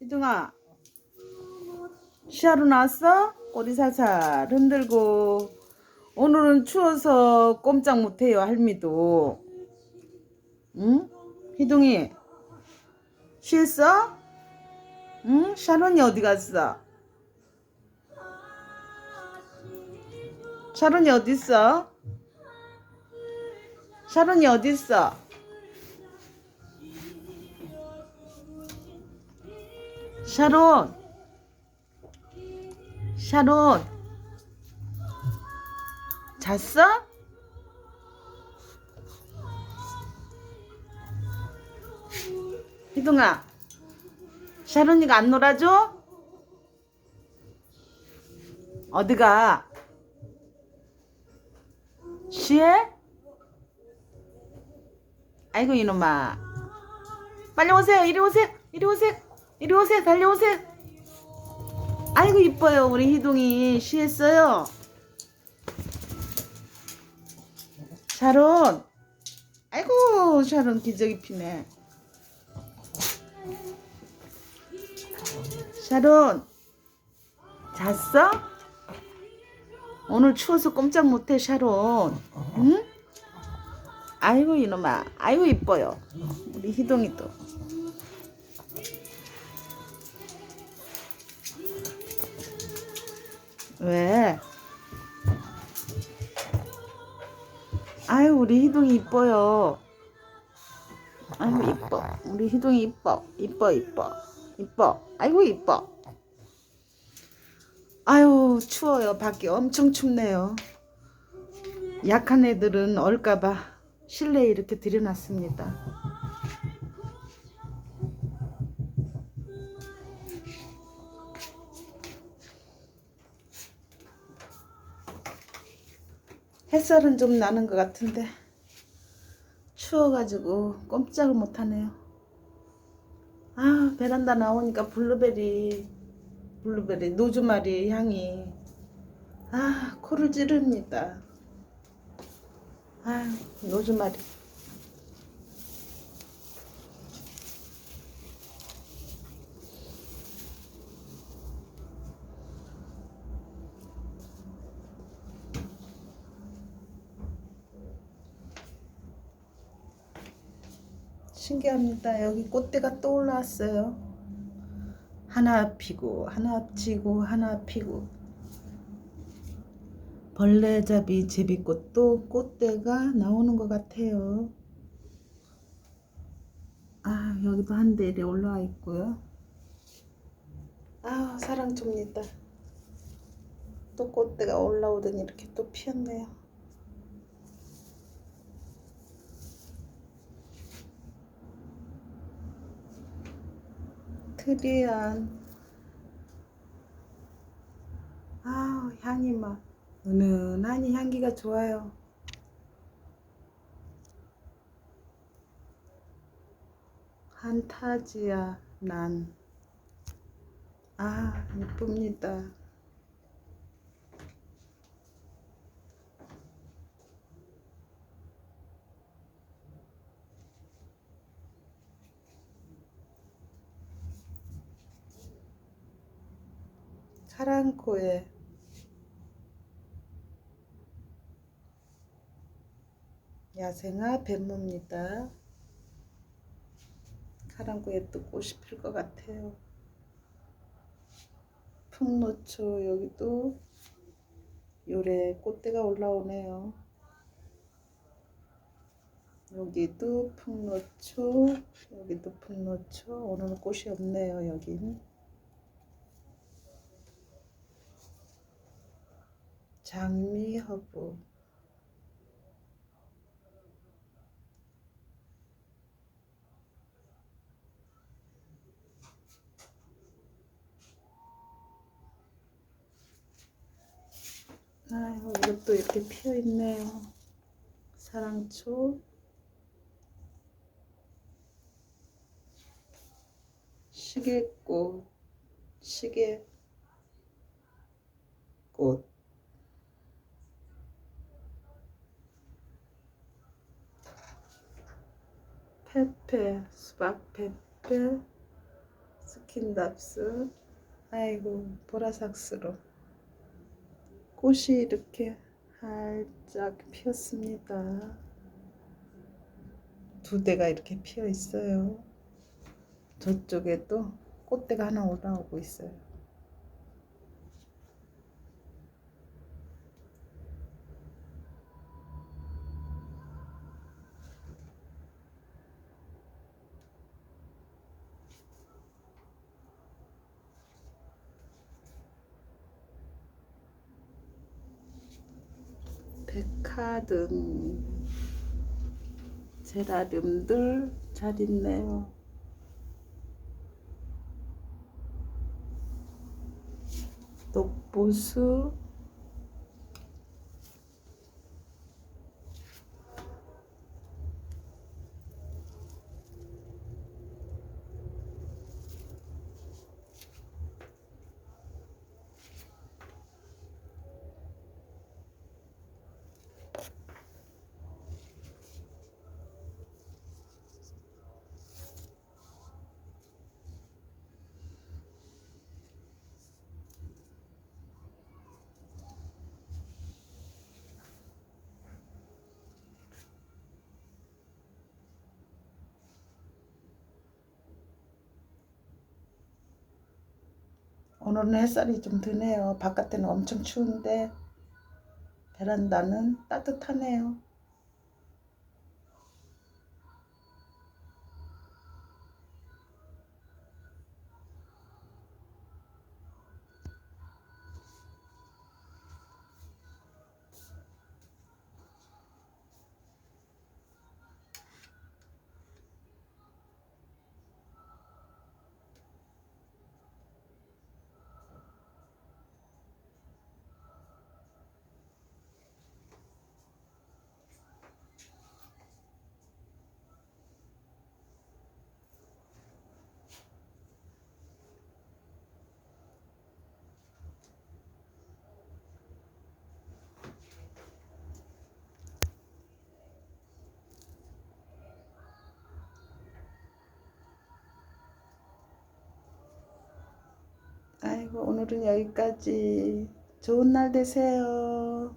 희둥아 시하러 나왔어? 꼬리 살살 흔들고 오늘은 추워서 꼼짝 못해요 할미도 응? 희둥이 쉬었어? 응? 샤론이 어디 갔어? 샤론이 어디 있어? 샤론이 어디 있어? 샤론 샤론 잤어? 희동아 샤론이가 안 놀아줘? 어디가? 쉬해? 아이고 이놈아 빨리 오세요 이리 오세요 이리 오세요 이리 오세요 달려오세요. 아이고 이뻐요 우리 희동이. 쉬했어요. 샤론. 아이고 샤론 기저귀 피네. 샤론. 잤어? 오늘 추워서 꼼짝 못해 샤론. 응? 아이고 이놈아. 아이고 이뻐요. 우리 희동이도 왜? 아유 우리 희동이 이뻐요. 아유 이뻐. 우리 희동이 이뻐. 이뻐 이뻐. 이뻐. 아이고 이뻐. 아유 추워요. 밖에 엄청 춥네요. 약한 애들은 얼까봐 실내에 이렇게 들여놨습니다 햇살은 좀 나는 것 같은데 추워가지고 꼼짝을 못하네요. 아 베란다 나오니까 블루베리 블루베리 노즈마리 향이 아 코를 찌릅니다. 아 노즈마리 신기합니다. 여기 꽃대가 또 올라왔어요. 하나 피고 하나 지고 하나 피고 벌레잡이 제비꽃도 꽃대가 나오는 것 같아요. 아 여기도 한 대리 올라와 있고요. 아 사랑 줍니다. 또 꽃대가 올라오더니 이렇게 또 피었네요. 트리안 아 향이 막 은은하니 향기가 좋아요 한타지아 난 아, 예쁩니다. 사랑코에 야생화 뱀모입니다. 사랑코에 또 꽃이 필 것 같아요. 풍노초 여기도 요래 꽃대가 올라오네요. 여기도 풍노초 여기도 풍노초 오늘은 꽃이 없네요 여긴. 장미 허브 아이고 이것도 이렇게 피어 있네요. 사랑초. 시계꽃 시계꽃 페페, 수박 페페, 스킨답스. 아이고, 보라삭스로. 꽃이 이렇게 활짝 피었습니다. 두 대가 이렇게 피어 있어요. 저쪽에도 꽃대가 하나 올라오고 있어요. 백화등 제라늄들 잘 있네요. 녹보수 오늘은 햇살이 좀 드네요. 바깥에는 엄청 추운데 베란다는 따뜻하네요. 아이고 오늘은 여기까지 좋은 날 되세요.